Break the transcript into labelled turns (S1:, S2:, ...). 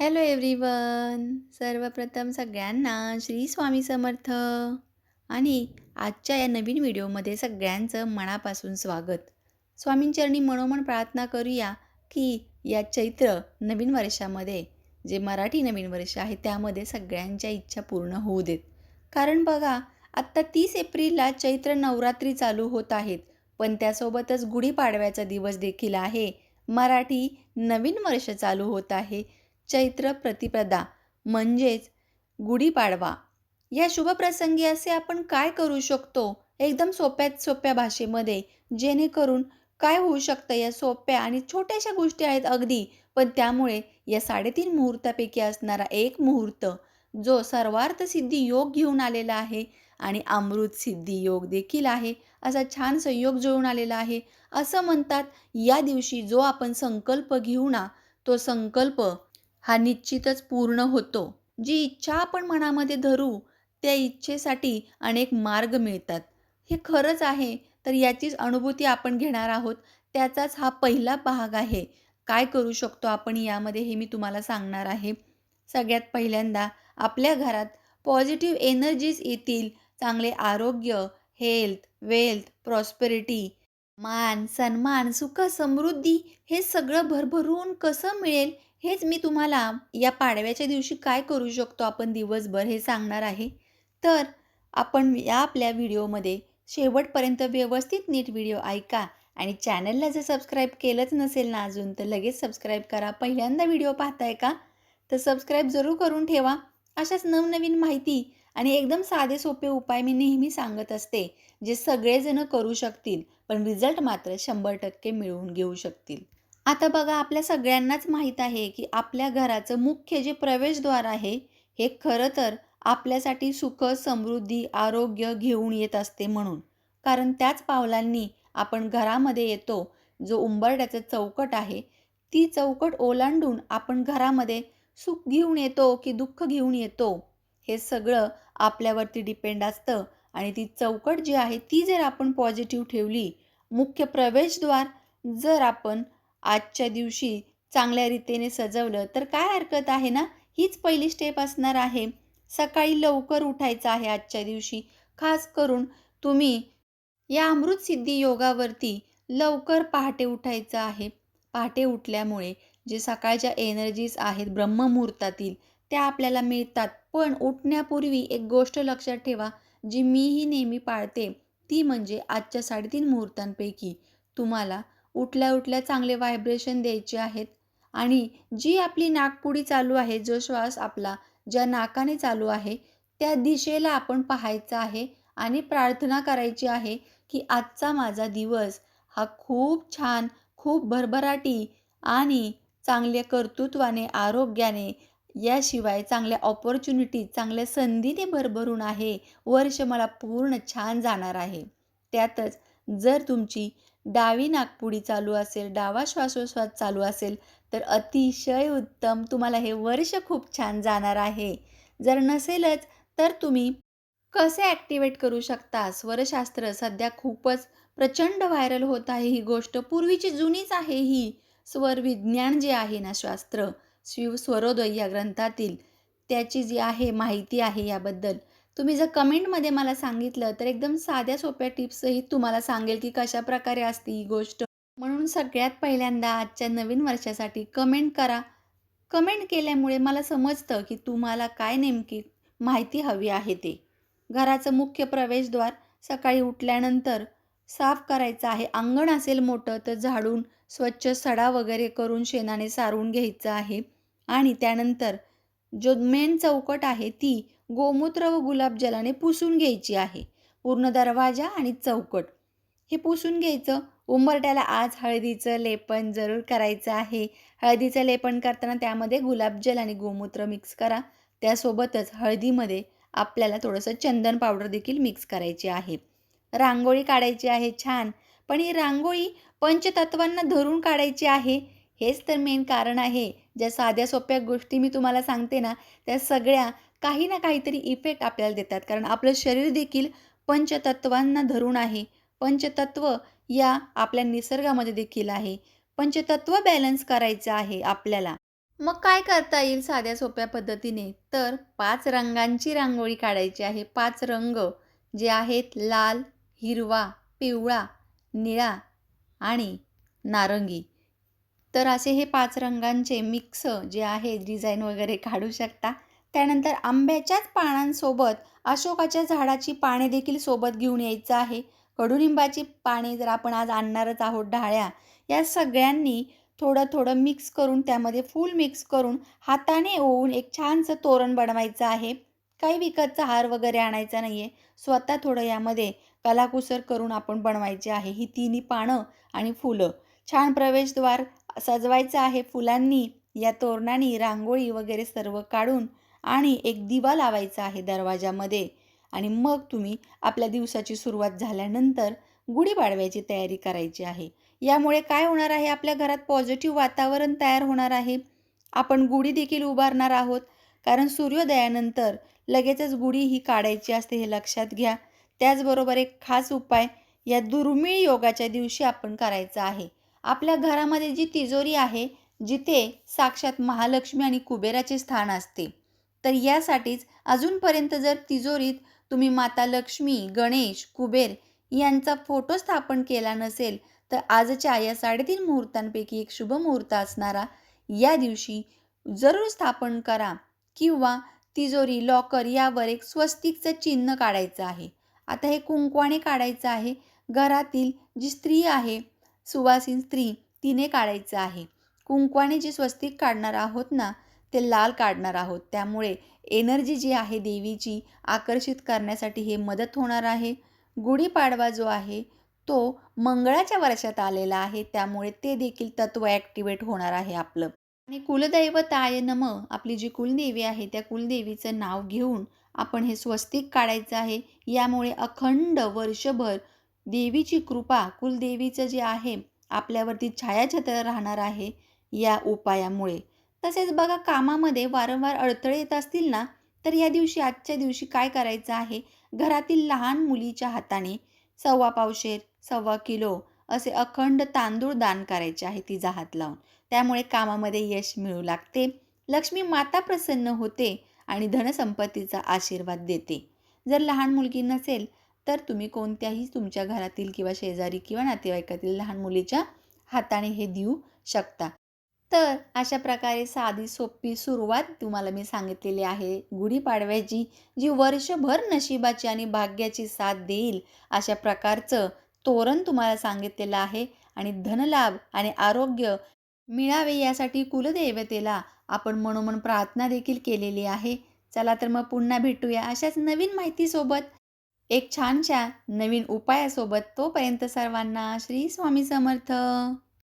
S1: Hello everyone सर्वप्रथम सगळ्यांना श्री स्वामी समर्थ. आणि आजच्या या नवीन व्हिडिओमध्ये सगळ्यांचं मनापासून स्वागत. स्वामींचरणी मनोमन प्रार्थना करूया की या चैत्र नवीन वर्षामध्ये जे मराठी नवीन वर्ष आहे त्यामध्ये सगळ्यांच्या इच्छा पूर्ण होऊ देत. कारण बघा आत्ता तीस एप्रिलला चैत्र नवरात्री चालू होत आहेत पण त्यासोबतच गुढीपाडव्याचा दिवस देखील आहे. मराठी नवीन वर्ष चालू होत आहे. चैत्र प्रतिपदा म्हणजेच गुढीपाडवा. या शुभप्रसंगी असे आपण काय करू शकतो? एकदम सोप्यात सोप्या भाषेमध्ये जेणेकरून काय होऊ शकतं? या सोप्या आणि छोट्याशा गोष्टी आहेत अगदी पण त्यामुळे या साडेतीन मुहूर्तापैकी असणारा एक मुहूर्त जो सर्वार्थ सिद्धी योग घेऊन आलेला आहे आणि अमृत सिद्धी योग देखील आहे असा छान संयोग जुळून आलेला आहे. असं म्हणतात या दिवशी जो आपण संकल्प घेऊ ना तो संकल्प हा निश्चितच पूर्ण होतो. जी इच्छा आपण मनामध्ये धरू त्या इच्छेसाठी अनेक मार्ग मिळतात. हे खरंच आहे तर याचीच अनुभूती आपण घेणार आहोत. त्याचाच हा पहिला भाग आहे. काय करू शकतो आपण यामध्ये हे मी तुम्हाला सांगणार आहे. सगळ्यात पहिल्यांदा आपल्या घरात पॉझिटिव्ह एनर्जीज येतील. चांगले आरोग्य हेल्थ वेल्थ प्रॉस्पेरिटी मान सन्मान सुख समृद्धी हे सगळं भरभरून कसं मिळेल हेच मी तुम्हाला या पाडव्याच्या दिवशी काय करू शकतो आपण दिवसभर हे सांगणार आहे. तर आपण या आपल्या व्हिडिओमध्ये शेवटपर्यंत व्यवस्थित नीट व्हिडिओ ऐका आणि चॅनलला जर सबस्क्राईब केलंच नसेल ना अजून तर लगेच सबस्क्राईब करा. पहिल्यांदा व्हिडिओ पाहताय का? तर सबस्क्राईब जरूर करून ठेवा. अशाच नवनवीन माहिती आणि एकदम साधे सोपे उपाय मी नेहमी सांगत असते जे सगळेजण करू शकतील पण रिझल्ट मात्र शंभर टक्के मिळवून घेऊ शकतील. आता बघा आपल्या सगळ्यांनाच माहीत आहे की आपल्या घराचं मुख्य जे प्रवेशद्वार आहे हे खरं तर आपल्यासाठी सुख समृद्धी आरोग्य घेऊन येत असते म्हणून. कारण त्याच पावलांनी आपण घरामध्ये येतो जो उंबरड्याचं चौकट आहे ती चौकट ओलांडून आपण घरामध्ये सुख घेऊन येतो की दुःख घेऊन येतो हे सगळं आपल्यावरती डिपेंड असतं. आणि ती चौकट जी आहे ती जर आपण पॉझिटिव्ह ठेवली मुख्य प्रवेशद्वार जर आपण आजच्या दिवशी चांगल्या रीतीने सजवलं तर काय हरकत आहे ना? हीच पहिली स्टेप असणार आहे. सकाळी लवकर उठायचं आहे आजच्या दिवशी. खास करून तुम्ही या अमृत सिद्धी योगावरती लवकर पहाटे उठायचं आहे. पहाटे उठल्यामुळे जे सकाळच्या एनर्जीज आहेत ब्रह्ममुहूर्तातील त्या आपल्याला मिळतात. पण उठण्यापूर्वी एक गोष्ट लक्षात ठेवा जी मीही नेहमी पाळते ती म्हणजे आजच्या साडेतीन मुहूर्तांपैकी तुम्हाला उठल्या उठल्या चांगले व्हायब्रेशन द्यायचे आहेत. आणि जी आपली नाकपुडी चालू आहे जो श्वास आपला ज्या नाकाने चालू आहे त्या दिशेला आपण पाहायचं आहे आणि प्रार्थना करायची आहे की आजचा माझा दिवस हा खूप छान खूप भरभराटी आणि चांगल्या कर्तृत्वाने आरोग्याने याशिवाय चांगल्या ऑपॉर्च्युनिटी चांगल्या संधीने भरभरून आहे वर्ष मला पूर्ण छान जाणार आहे. त्यातच जर तुमची डावी नागपुडी चालू असेल डावा श्वासोश्वास चालू असेल तर अतिशय उत्तम. तुम्हाला हे वर्ष खूप छान जाणार आहे. जर नसेलच तर तुम्ही कसे ॲक्टिवेट करू शकता? स्वरशास्त्र सध्या खूपच प्रचंड व्हायरल होत आहे. ही गोष्ट पूर्वीची जुनीच आहे. ही स्वर विज्ञान जे आहे ना शास्त्र शिव स्वरोदय या ग्रंथातील त्याची जी आहे माहिती आहे याबद्दल. तुम्ही जर कमेंटमध्ये मला सांगितलं तर एकदम साध्या सोप्या टिप्सही तुम्हाला सांगेल की कशा प्रकारे असते ही गोष्ट. म्हणून सगळ्यात पहिल्यांदा आजच्या नवीन वर्षासाठी कमेंट करा. कमेंट केल्यामुळे मला समजतं की तुम्हाला काय नेमकी माहिती हवी आहे ते. घराचं मुख्य प्रवेशद्वार सकाळी उठल्यानंतर साफ करायचं आहे. अंगण असेल मोठं तर झाडून स्वच्छ सडा वगैरे करून शेणाने सारून घ्यायचं आहे. आणि त्यानंतर जो मेन चौकट आहे ती गोमूत्र व गुलाबजलाने पुसून घ्यायची आहे. पूर्ण दरवाजा आणि चौकट. हे पुसून घ्यायचं. उंबरट्याला आज हळदीचं लेपन जरूर करायचं आहे. हळदीचं लेपन करताना त्यामध्ये गुलाबजल आणि गोमूत्र मिक्स करा. त्यासोबतच हळदीमध्ये आपल्याला थोडंसं चंदन पावडर देखील मिक्स करायची आहे. रांगोळी काढायची आहे छान. पण ही रांगोळी पंचतत्वांना धरून काढायची आहे. हेच तर मेन कारण आहे. ज्या साध्या सोप्या गोष्टी मी तुम्हाला सांगते ना त्या सगळ्या काही ना काहीतरी इफेक्ट आपल्याला देतात. कारण आपलं शरीर देखील पंचतत्वांना धरून आहे. पंचतत्व या आपल्या निसर्गामध्ये देखील आहे. पंचतत्व बॅलन्स करायचं आहे आपल्याला. मग काय करता येईल साध्या सोप्या पद्धतीने? तर पाच रंगांची रांगोळी काढायची आहे. पाच रंग जे आहेत लाल हिरवा पिवळा निळा आणि नारंगी. तर असे हे पाच रंगांचे मिक्स जे आहे डिझाईन वगैरे काढू शकता. त्यानंतर आंब्याच्याच पानांसोबत अशोकाच्या झाडाची पाने देखील सोबत घेऊन यायचं आहे. कडुलिंबाची पाने जर आपण आज आणणारच आहोत ढाळ्या या सगळ्यांनी थोडं थोडं मिक्स करून त्यामध्ये फूल मिक्स करून हाताने ओवून एक छानसं तोरण बनवायचं आहे. काही विकतचा हार वगैरे आणायचा नाही आहे स्वतः थोडं यामध्ये कलाकुसर करून आपण बनवायचे आहे. ही तिन्ही पानं आणि फुलं. छान प्रवेशद्वार सजवायचं आहे फुलांनी या तोरणांनी रांगोळी वगैरे सर्व काढून आणि एक दिवा लावायचा आहे दरवाजामध्ये. आणि मग तुम्ही आपल्या दिवसाची सुरुवात झाल्यानंतर गुढीपाडव्याची तयारी करायची आहे. यामुळे काय होणार आहे? आपल्या घरात पॉझिटिव्ह वातावरण तयार होणार आहे. आपण गुढी देखील उभारणार आहोत. कारण सूर्योदयानंतर लगेचच गुढी ही काढायची असते हे लक्षात घ्या. त्याचबरोबर एक खास उपाय या दुर्मिळ योगाच्या दिवशी आपण करायचा आहे. आपल्या घरामध्ये जी तिजोरी आहे जिथे साक्षात महालक्ष्मी आणि कुबेराचे स्थान असते. तर यासाठीच अजूनपर्यंत जर तिजोरीत तुम्ही माता लक्ष्मी गणेश कुबेर यांचा फोटो स्थापन केला नसेल तर आजच्या या साडेतीन मुहूर्तांपैकी एक शुभ मुहूर्त असणारा या दिवशी जरूर स्थापन करा किंवा तिजोरी लॉकर यावर एक स्वस्तिकचं चिन्ह काढायचं आहे. आता हे कुंकवाने काढायचं आहे. घरातील जी स्त्री आहे सुवासीन स्त्री तिने काढायचं आहे. कुंकवाने जे स्वस्तिक काढणार आहोत ना ते लाल काढणार आहोत. त्यामुळे एनर्जी जी आहे देवीची आकर्षित करण्यासाठी हे मदत होणार आहे. गुढीपाडवा जो आहे तो मंगळाच्या वर्षात आलेला आहे. त्यामुळे ते देखील तत्व ॲक्टिवेट होणार आहे आपलं. आणि कुलदैवताय नम आपली जी कुलदेवी आहे त्या कुलदेवीचं नाव घेऊन आपण हे स्वस्तिक काढायचं आहे. यामुळे अखंड वर्षभर देवीची कृपा कुलदेवीचं जे आहे आपल्यावरती छायाछत्र राहणार आहे या उपायामुळे. तसेच बघा कामामध्ये वारंवार अडथळे येत असतील ना तर या दिवशी आजच्या दिवशी काय करायचं आहे? घरातील लहान मुलीच्या हाताने सव्वा पावशेर सव्वा किलो असे अखंड तांदूळ दान करायचे आहे तिचा हात लावून. त्यामुळे कामामध्ये यश मिळू लागते लक्ष्मी माता प्रसन्न होते आणि धनसंपत्तीचा आशीर्वाद देते. जर लहान मुलगी नसेल तर तुम्ही कोणत्याही तुमच्या घरातील किंवा शेजारी किंवा नातेवाईकातील लहान मुलीच्या हाताने हे देऊ शकता. तर अशा प्रकारे साधी सोपी सुरुवात तुम्हाला मी सांगितलेली आहे. गुढीपाडव्याची जी वर्षभर नशिबाची आणि भाग्याची साथ देईल अशा प्रकारचं तोरण तुम्हाला सांगितलेलं आहे आणि धनलाभ आणि आरोग्य मिळावे यासाठी कुलदेवतेला आपण मनोमन प्रार्थना देखील केलेली आहे. चला तर मग पुन्हा भेटूया अशाच नवीन माहितीसोबत. एक छानशा नवीन उपायासोबत तोपर्यंत सर्वांना श्री स्वामी समर्थ.